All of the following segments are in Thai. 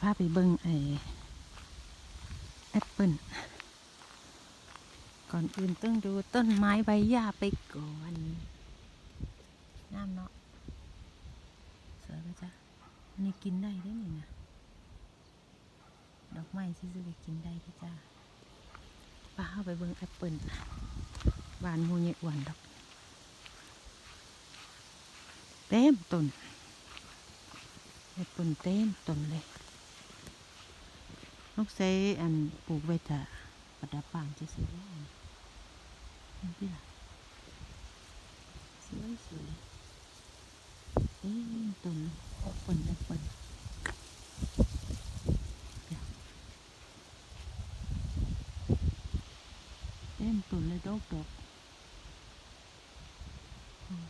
พาไปเบิ่งไอแอปเปิลก่อนอื่นต้องดูต้นไม้ใบหญ้าไปก่อนน้ำเนาะสวยปจ๊ะนนี้กินได้ได้นี่นะดอกไม้ที่ซื้อไปกินได้ที่จ้าป้าเอาไปเบิ่งแอปเปิลบานหมูเนี่ยอ้วนดอกเต็มต้นแอปเปิลเต็มต้นเลย กใส่อันปลูกไว้จะประดับบ้านจะสวยนี่พี่ล่ะสวยสวยเต็มต้นเลยแอปเปิลแอปเปิลเต็มตุนเลยดอกดอกอืม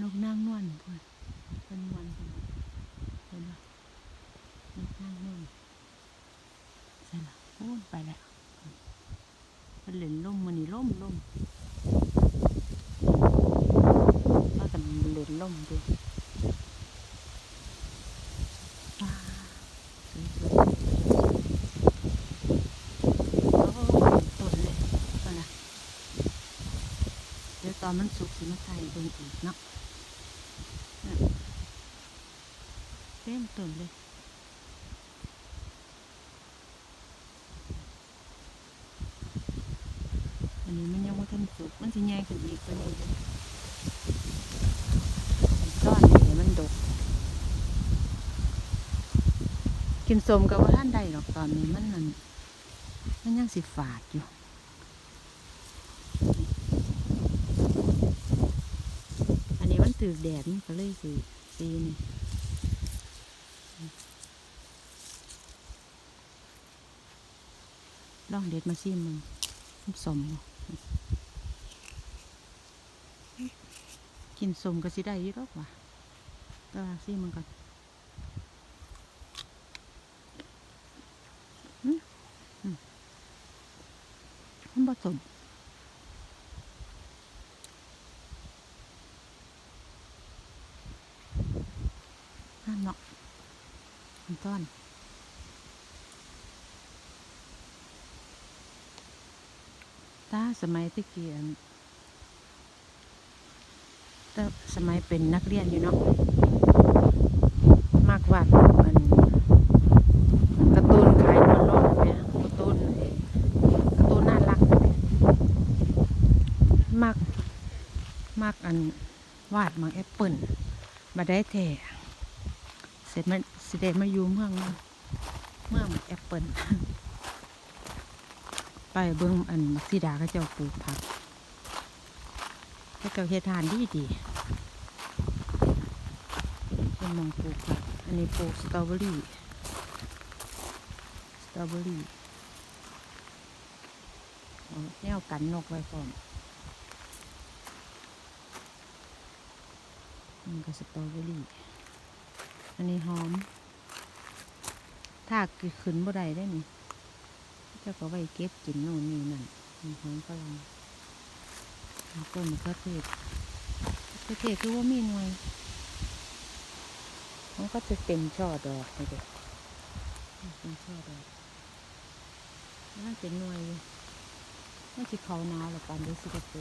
นกนางนวลเพุ่อนเป็นวลพุ่นเห็นปะนกนางนวล ใช่ละโอ้ยไปแล้วเป็นเหล่นล่มมันนี่ล่มล่มว่ากันเหล่นล่มดิว้าสวยตอนมันสุกสิมาใส่เบิ่งอีกเนาะเต็มต้นเลย อันนี้มันยังไม่ทันสุกมันสิใหญ่ขึ้นอีกกว่านี้เลยซ่อนนี่มันดก กินสมกับว่าท่านใดหรอกตอนนี้มันนั่นมันยังสิฝาดอยู่อันนี้มันถือแดดมันก็เลยสิสีนี่ลองเด็ดมาซิมมึงมันสมบ่ กินสมก็สิได้ยี่รอกว่ะต่ว่าซิมันก่อนมันผสมนั่นเนาะมันต้อน ตาสมัยตะเกียนแต่สมัยเป็นนักเรียนอยู่เนาะมากวาดรูปอันกร์ตูนขายนอนรอบเนี่ยกร์ตูนกร์ตูนน่ารักมากมากอันวาดมังแอปเปิลมาได้แท้เสร็จมันสิเดมาอยู่เมืองเมืองแอปเปิล เบิ่งอันมักซีดาเขาเจ้าปลูกผักเขาเจ้าเฮ็ดทานดีดีเป็นมองปลูกผักอันนี้ปลูกสตรอเบอรี่สตรอเบอรี่เอาแนวกันนกไว้ก่อนนี่ก็สตรอเบอรี่ อันนี้หอม ถ้าขึ้นบ่ได้ได้นี่เจ้าก็ไว้เก็บกินโน่นนี่นั่นมีหอมฝรั่งมีต้นมะเขือเทศมะเขือเทศคือว่ามีหน่วยมันก็จะเต็มช่อดอกเลยเด็กเต็มช่อดอกนั่นเป็นหน่วยอยู่มันจะเขานาวหรือปานด้สิกระเต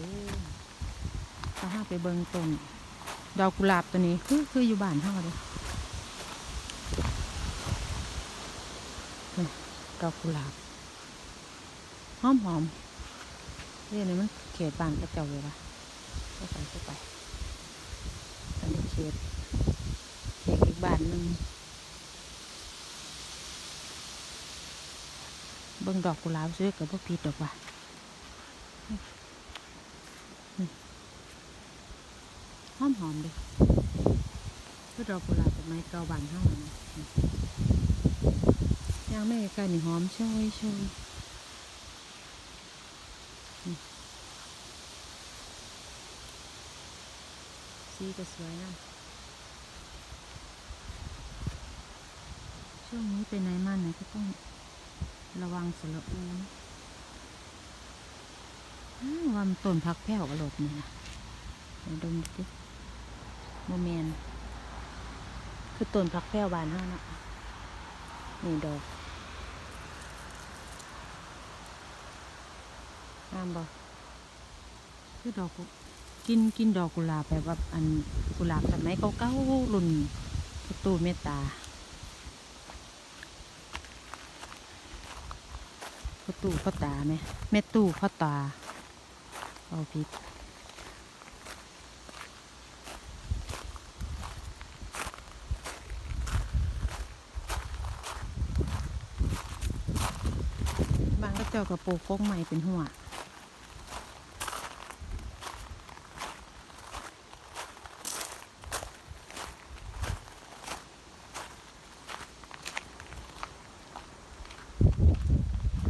ถ้าห้าไปเบิ่งต้นดอกกุหลาบตัวนี้คือคืออยู่บ้านเท่าเลยดอกกุหลาบ หอมหอมเรื่องนี้มันเขตบ้านกระเจ้าเลยวะก็ไปก็ไปอันนี้เขตเขตอีกบ้านหนึ่งเบิ่งดอกกุหลาบสวยกับพวกผิดดอกว่ะหอมหอมดิคือดอกกุหลาบสมัยเก่าบานเฮาอะนะนี่ย่างแม่ไก่นี่หอมโชยโชย สีก็สวยนะช่วงนี้ไปไหนมาไหนก็ต้องระวังสระอูนะวันต้นพักแพ้วกระโหลกนี่นะเดี๋ยวดมดิโมเมนคือต้นพักแพ้วบานเท่านะนี่ดอกงามบ่คือดอก กินกินดอกกุหลาบแบบว่าอันกุหลาบสมัยเก่าๆรุ่นประตูเมตตาประตูพ่อตาไหมแม่ตู้พ่อตาเอาผิดบางก็เจ้ากับปูโค้งใหม่เป็นหัว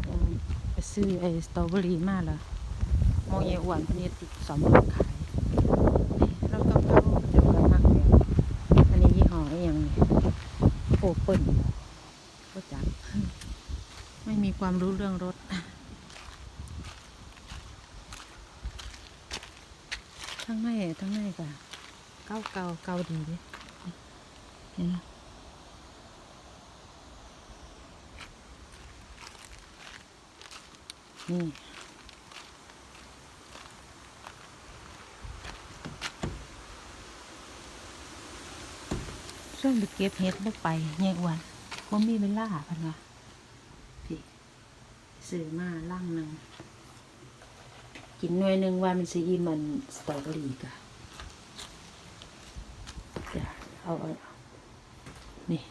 อืมไป ซื้อไอ้สตรอเบอรี่มาล้วมองยายอ้วนเพนนี้ติดสอมรถขายนี่เราก็เข้าเจ้ากับมักแบบอันนี้ยี่ห้อไอ้ยังโอเปิลก็จักไม่มีความรู้เรื่องรถทั้งในทั้งในก็เก้าเก่าเก่าดีเดิเห็นไหม นี่ช่วงไปเก็บเห็ดบ่ไปแยกวันบ่มีเวลาพันว่าพี่ซื้อมาล่างหนึ่งกินหน่วยหนึ่งวันมันสิอิ่มมันสตรอเบอรี่กะจะเอาเอานี่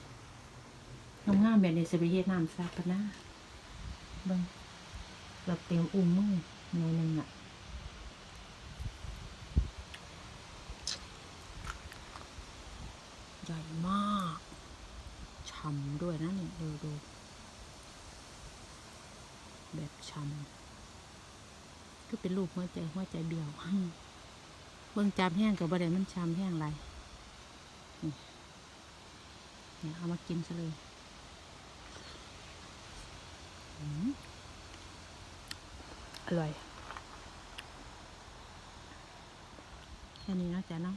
งามๆแบบนี้สิไปเฮ็ดน้ำซักกันนะเบิ่ง แบบเต็มอุ้มมือหน่วยหนึ่งอะใหญ่มากช่ำด้วยนะนี่ดูดูแบบช่ำก็เป็นรูปหัวใจหัวใจเบี้ยวเบิ่งจามแห้งกับบ่ได้มันช่ำแห้งไรเนี่ยเอามากินซะเลย อร่อย แค่นี้นะจ๊ะเนาะ